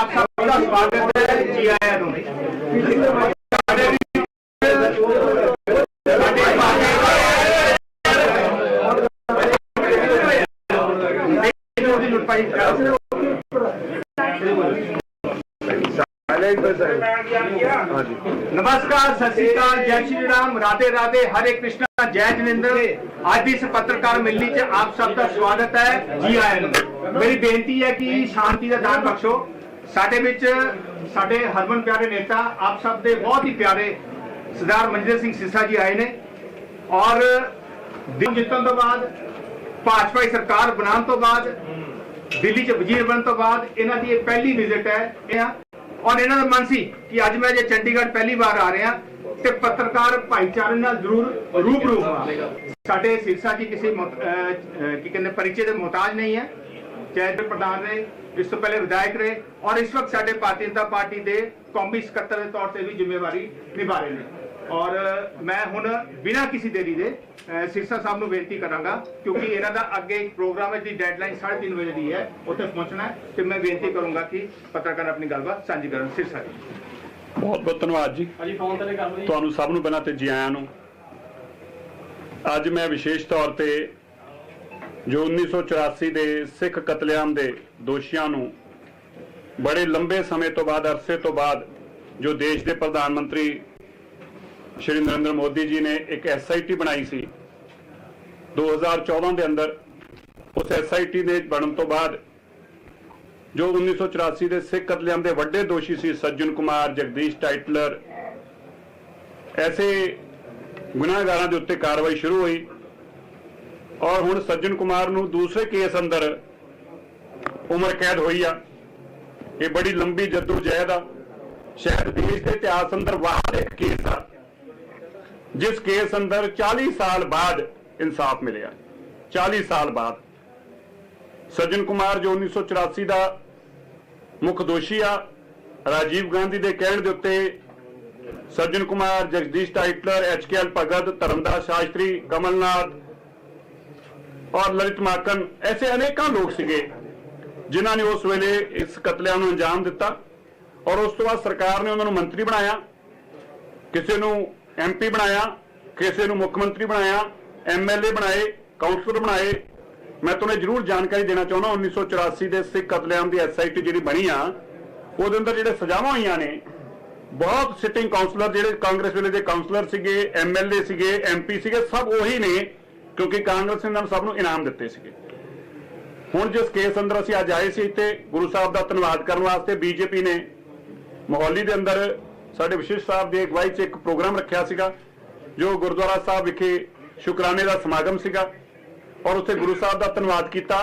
स्वागत है जी आया नमस्कार, सत श्रीकाल, जय श्री राम राधे राधे, हरे कृष्णा, जय जिनेन्द्र। आज इस पत्रकार मिलनी च आप सबका स्वागत है। जी आया मेरी बेनती है कि शांति का दान बख्शो। ਸਾਡੇ ਵਿੱਚ ਸਾਡੇ ਹਰਮਨ ਪਿਆਰੇ ਨੇਤਾ, ਆਪ ਸਭ ਦੇ ਬਹੁਤ ਹੀ ਪਿਆਰੇ ਸਰਦਾਰ ਮਨਜਿੰਦਰ ਸਿੰਘ ਸਿੱਸਾ ਜੀ ਆਏ ਨੇ ਔਰ ਦਿਨ ਜਿੱਤਣ ਤੋਂ ਬਾਅਦ, ਭਾਜਪਾ ਦੀ ਸਰਕਾਰ ਬਣਾਉਣ ਤੋਂ ਬਾਅਦ, ਦਿੱਲੀ 'ਚ ਵਜ਼ੀਰ ਬਣਨ ਤੋਂ ਬਾਅਦ ਇਹਨਾਂ ਦੀ ਇਹ ਪਹਿਲੀ ਵਿਜ਼ਿਟ ਹੈ। ਇਹ ਔਰ ਇਹਨਾਂ ਦਾ ਮਨ ਸੀ ਕਿ ਅੱਜ ਮੈਂ ਜੇ ਚੰਡੀਗੜ੍ਹ ਪਹਿਲੀ ਵਾਰ ਆ ਰਿਹਾ ਤੇ ਪੱਤਰਕਾਰ ਭਾਈਚਾਰੇ ਨਾਲ ਜ਼ਰੂਰ ਰੂਬਰੂ ਹੋਵਾਂ। ਸਾਡੇ ਸਿਰਸਾ ਜੀ ਕਿਸੇ ਕੀ ਕਹਿੰਦੇ, ਪਰਿਚੇ ਦੇ ਮੁਹਤਾਜ ਨਹੀਂ ਹੈ। ਤੇ ਪ੍ਰਧਾਨ ਰਹੇ ਇਸ ਤੋਂ ਪਹਿਲੇ ਵਿਧਾਇਕ ਰਹੇ ਔਰ ਇਸ ਵਕਤ ਸਾਡੇ ਭਾਰਤੀ ਜਨਤਾ ਪਾਰਟੀ ਦੇ ਕੌਮੀ ਸਕੱਤਰ ਦੇ ਤੌਰ ਤੇ ਵੀ ਜ਼ਿੰਮੇਵਾਰੀ ਨਿਭਾ ਰਹੇ ਨੇ। ਔਰ ਮੈਂ ਹੁਣ ਬਿਨਾਂ ਕਿਸੇ ਦੇਰੀ ਦੇ ਸਿਰਸਾ ਸਾਹਿਬ ਨੂੰ ਬੇਨਤੀ ਕਰਾਂਗਾ ਕਿਉਂਕਿ ਇਹਨਾਂ ਦਾ ਅੱਗੇ ਇੱਕ ਪ੍ਰੋਗਰਾਮ ਹੈ ਦੀ ਡੈਡਲਾਈਨ 3:30 ਵਜੇ ਦੀ ਹੈ ਉੱਥੇ ਪਹੁੰਚਣਾ ਹੈ। ਤੇ ਮੈਂ ਬੇਨਤੀ ਕਰੂੰਗਾ ਕਿ ਪੱਤਰਕਾਰ ਆਪਣੀ ਗੱਲਬਾਤ ਸਾਂਝੀ ਕਰਨ ਸਿਰਸਾ ਜੀ ਬਹੁਤ ਬਹੁਤ ਧੰਨਵਾਦ ਜੀ। ਹਾਂਜੀ ਫੋਨ ਤੇ ਕਰ ਜੀ ਤੁਹਾਨੂੰ ਸਭ ਨੂੰ ਪਹਿਲਾਂ ਤੇ ਜੀ ਆਇਆਂ ਨੂੰ। ਅੱਜ ਮੈਂ ਵਿਸ਼ੇਸ਼ ਤੌਰ ਤੇ ਜੋ 1984 ਦੇ ਸਿੱਖ ਕਤਲੇਆਮ ਦੇ ਦੋਸ਼ੀਆਂ ਨੂੰ ਬੜੇ ਲੰਬੇ ਸਮੇਂ ਤੋਂ ਬਾਅਦ, ਅਰਸੇ ਤੋਂ ਬਾਅਦ ਜੋ ਦੇਸ਼ ਦੇ ਪ੍ਰਧਾਨ ਮੰਤਰੀ ਸ਼੍ਰੀ ਨਰਿੰਦਰ ਮੋਦੀ ਜੀ ਨੇ ਇੱਕ ਐਸਆਈਟੀ ਬਣਾਈ ਸੀ 2014 ਦੇ ਅੰਦਰ ਉਸ ਐਸਆਈਟੀ ਦੇ ਬਣਨ ਤੋਂ ਬਾਅਦ ਜੋ 1984 ਦੇ ਸਿੱਖ ਕਤਲੇਆਮ ਦੇ ਵੱਡੇ ਦੋਸ਼ੀ ਸੀ, ਸੱਜਣ ਕੁਮਾਰ, ਜਗਦੀਸ਼ ਟਾਈਟਲਰ, ਐਸੇ ਗੁਨਾਹਗਾਰਾਂ ਦੇ ਉੱਤੇ ਕਾਰਵਾਈ ਸ਼ੁਰੂ ਹੋਈ। ਔਰ ਹੁਣ ਸੱਜਣ ਕੁਮਾਰ ਨੂੰ ਦੂਸਰੇ ਕੇਸ ਅੰਦਰ ਉਮਰ ਕੈਦ ਹੋਈ ਆ। ਇਹ ਬੜੀ ਲੰਬੀ ਜਦੋਜਹਿਦ ਆ। ਸ਼ਾਇਦ ਦੇਸ਼ ਦੇ ਇਤਿਹਾਸ ਅੰਦਰ ਵਾਹਦ ਇੱਕ ਕੇਸ ਆ। ਜਿਸ ਕੇਸ ਅੰਦਰ 40 ਸਾਲ ਬਾਅਦ ਇਨਸਾਫ ਮਿਲਿਆ। 40 ਸਾਲ ਬਾਅਦ। ਸੱਜਣ ਕੁਮਾਰ ਜੋ 1984 ਦਾ ਮੁੱਖ ਦੋਸ਼ੀ ਆ, ਰਾਜੀਵ ਗਾਂਧੀ ਦੇ ਕਹਿਣ ਦੇ ਉੱਤੇ Sajjan Kumar, Jagdish Tytler H K L Bhagat, Dharamdas Shastri, Kamalnath ਔਰ ਲਲਿਤ ਮਾਕਨ ਐਸੇ ਅਨੇਕਾਂ ਲੋਕ ਸੀਗੇ ਜਿਨ੍ਹਾਂ ਨੇ ਉਸ ਵੇਲੇ ਇਸ ਕਤਲੇਆਮ ਨੂੰ ਅੰਜਾਮ ਦਿੱਤਾ ਔਰ ਉਸ ਤੋਂ ਬਾਅਦ ਸਰਕਾਰ ਨੇ ਉਹਨਾਂ ਨੂੰ ਮੰਤਰੀ ਬਣਾਇਆ, ਕਿਸੇ ਨੂੰ ਐਮਪੀ ਬਣਾਇਆ, ਕਿਸੇ ਨੂੰ ਮੁੱਖ ਮੰਤਰੀ ਬਣਾਇਆ ਐਮਐਲਏ ਬਣਾਏ ਕਾਉਂਸਲਰ ਬਣਾਏ। ਮੈਂ ਤੁਹਾਨੂੰ ਜ਼ਰੂਰ ਜਾਣਕਾਰੀ ਦੇਣਾ ਚਾਹੁੰਦਾ 1984 ਦੇ ਸਿੱਖ ਕਤਲੇਆਮ ਦੀ ਐਸਆਈਟੀ ਜਿਹੜੀ ਬਣੀ ਆ, ਉਹਦੇ ਅੰਦਰ ਜਿਹੜੇ ਸਜ਼ਾਵਾਂ ਹੋਈਆਂ ਨੇ, ਬਹੁਤ ਸਿਟਿੰਗ ਕਾਉਂਸਲਰ ਜਿਹੜੇ ਕਾਂਗਰਸ ਵੇਲੇ ਦੇ ਕਾਉਂਸਲਰ ਸੀਗੇ ਐਮਐਲਏ ਸੀਗੇ ਐਮਪੀ ਸੀਗੇ, ਸਭ ਉਹੀ ਨੇ ਕਿਉਂਕਿ ਕਾਂਗਰਸ ਨੇ ਇਹਨਾਂ ਨੂੰ ਸਭ ਨੂੰ ਇਨਾਮ ਦਿੱਤੇ ਸੀਗੇ। ਹੁਣ ਜਿਸ ਕੇਸ ਅੰਦਰ ਅਸੀਂ ਅੱਜ ਆਏ ਸੀ ਇੱਥੇ ਗੁਰੂ ਸਾਹਿਬ ਦਾ ਧੰਨਵਾਦ ਕਰਨ ਵਾਸਤੇ ਬੀਜੇਪੀ ਨੇ ਮੋਹਾਲੀ ਦੇ ਅੰਦਰ ਸਾਡੇ ਵਿਸ਼ੇਸ਼ ਸਾਹਿਬ ਦੀ ਅਗਵਾਈ 'ਚ ਇੱਕ ਪ੍ਰੋਗਰਾਮ ਰੱਖਿਆ ਸੀਗਾ, ਜੋ ਗੁਰਦੁਆਰਾ ਸਾਹਿਬ ਵਿਖੇ ਸ਼ੁਕਰਾਨੇ ਦਾ ਸਮਾਗਮ ਸੀਗਾ ਔਰ ਉੱਥੇ ਗੁਰੂ ਸਾਹਿਬ ਦਾ ਧੰਨਵਾਦ ਕੀਤਾ।